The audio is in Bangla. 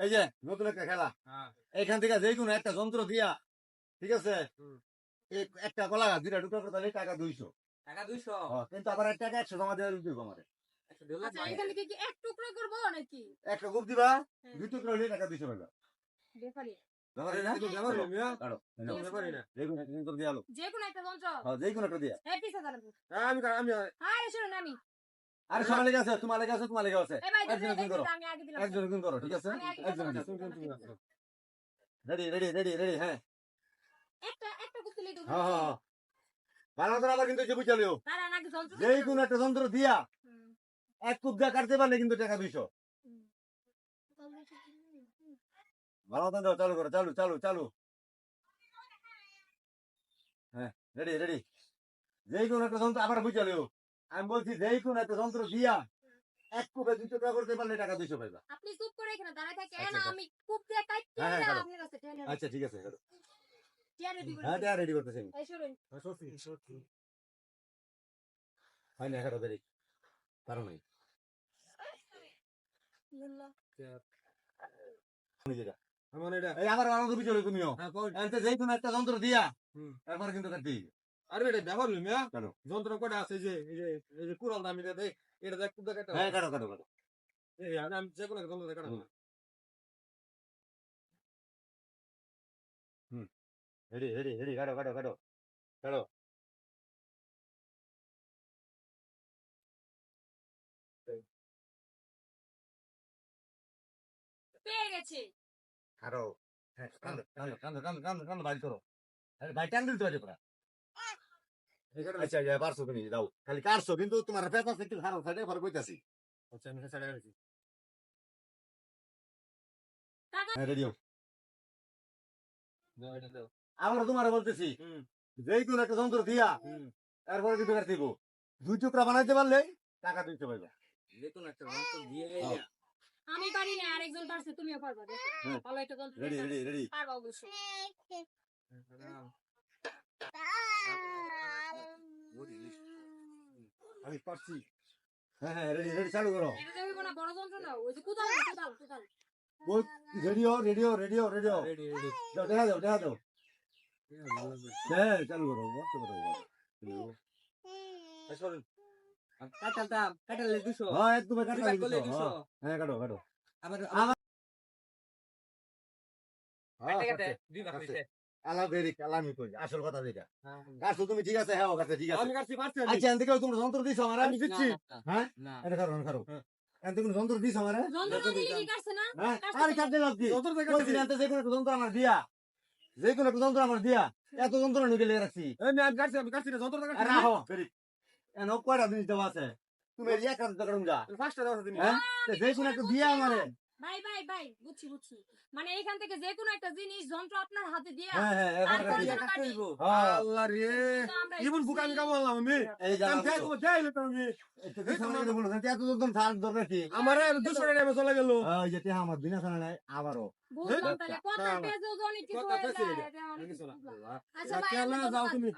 এই যে নতুন একটা খেলা। হ্যাঁ। এখান থেকে যে কোনো একটা যন্ত্র দিয়া ঠিক আছে? একটা কলা গাছ দুইটা টুকরা করে তাহলে টাকা দুইশো। টাকা দুইশো? কিন্তু আবার এক টাকা একশো জমা দেওয়া দিলে আচ্ছা এখান থেকে কি এক টুকরো করব নাকি? একটা গুপ দিবা হ্যাঁ। দুই টুকরা হলে টাকা দুইশো পাইবা হ্যাঁ, যে কোনো একটা দিয়া হ্যাঁ পিছে দাঁড়াবো হ্যাঁ, আমি আমি আরে সবার লেগে আছে তোমার লেগে আছে তোমার লেগে আছে। একজনে গুণ করো। একজনে গুণ করো ঠিক আছে? একজনে রেডি রেডি রেডি রেডি হ্যাঁ। হ্যাঁ হ্যাঁ হ্যাঁ। ভালো মতন আবার কিন্তু যে বুঝালিও তারা নাকি যন্ত্র যে একটা যন্ত্র দিয়া এক কুপ দিয়া কাটতে পারলে কিন্তু টাকা দুইশো। ভালো দাও চালু করো চালু চালু চালু। হ্যাঁ রেডি রেডি। যেই কোনো একটা যন্ত্র আবার বুঝালিও আমি বলছি যেই কোনো একটা যন্ত্র দিয়া এক কুপে দুই টাকা করতে পারলে টাকা দুইশো পাইবা। আপনি চুপ করে এখানে দাঁড়ায় থাকেন আচ্ছা, আমি কূপ দিয়ে কাটতে হ্যাঁ, হ্যাঁ, আপনার কাছে টেনে আচ্ছা ঠিক আছে কাটো। টিয়া রেডি করে হ্যাঁ দেয়া রেডি করতেছি আমি। এই শুনুন সত্যি সত্যি হয় না এগারো তারিখ পারো নাই। আমার এটা আবার আনন্দ বিচলে তুমিও। হ্যাঁ যেই কোনো একটা যন্ত্র দিয়া। তারপরে কিন্তু কাটতে আরে এটা নই মিয়া। কেন? যন্ত্র কটা আছে যে এই যে এই যে কুড়াল দামি এটা দেখ এটা দেখ কুদা কাটা হ্যাঁ কাটো কাটো কাটো। এই আমি আমি যে কোনো যন্ত্র কাটা। হুম। রেডি রেডি রেডি কাটো কাটো কাটো কাটো। পেয়ে গেছি। কাটো। হ্যাঁ কান্দো কান্দো কান্দো কান্দো কান্দো কান্দো বাইর করো আরে ভাই টান দিতে পারে। আচ্ছা আচ্ছা পারছ তুমি দাও খালি কাটছো কিন্তু তোমার পেপার একটু খারাপ সাইডে ফরক কইতাছি আচ্ছা আমি হ্যাঁ এটা দাও আমরা তোমার বলতেছি যেই কোনো একটা যন্ত্র দিয়া তারপরে কিন্তু কাটতে দিব। দুই টুকরা বানাইতে পারলে টাকা দিতে পারবে। যে কোনো একটা যন্ত্র দিয়ে হ্যাঁ। আমি পারি না আরেকজন পারছে তুমিও পারবা দেখো। হ্যাঁ। ভালো একটা যন্ত্র রেডি রেডি রেডি। পারবা অবশ্যই। আমি পারছি হ্যাঁ হ্যাঁ রেডি রেডি চালু করো রেডিও রেডিও রেডিও হ্যাঁ হ্যাঁ কাটো হ্যাঁ কাটো হ্যাঁ ভেরি আলামি কই আসল কথা যেটা। হ্যাঁ কাটছো তুমি ঠিক আছে? হ্যাঁ কাটছে ঠিক আছে। আমি কাটছি পারছি আচ্ছা এনতে কেউ তোমরা যন্ত্র দিছো আমার আমি দিচ্ছি। হ্যাঁ? না। এটা খারো খারো হ্যাঁ। এনতে কোনো যন্ত্র দিছো আমার যন্ত্র না দিলে কি কাটছে না? হ্যাঁ? আরে কাটতে লাগছি যন্ত্র থেকে এনতে যে কোনো একটা যন্ত্র আমার দিয়া। যে কোনো যন্ত্র আমার দিয়া। এত যন্ত্র নিয়ে গেলে রাখছি। আমি আমি কাটছি আমি কাটছি না যন্ত্র থেকে আরে রাখো ভেরি এন কয়টা জিনিস দেওয়া আছে? তুমি কাজ দাও তুমি। হ্যাঁ? যে কোনো একটা দিয়া আমারে। ভাই ভাই ভাই বুঝছি বুঝছি। মানে এইখান থেকে যে কোনো একটা জিনিস যন্ত্র আপনার হাতে দিয়া হ্যাঁ হ্যাঁ কাটি। হ্যাঁ। আল্লাহ রে। আমি। আমি যা আমি যাই তো যাই না আমি এত দরকার কি আমার দুশো টাকা চলে গেল। ওই যে তে আমার বিনা ছাড়া নাই আবারও। বুঝলাম তাহলে। কিছু হয়ে যায়। আচ্ছা ভাই যাও তুমি।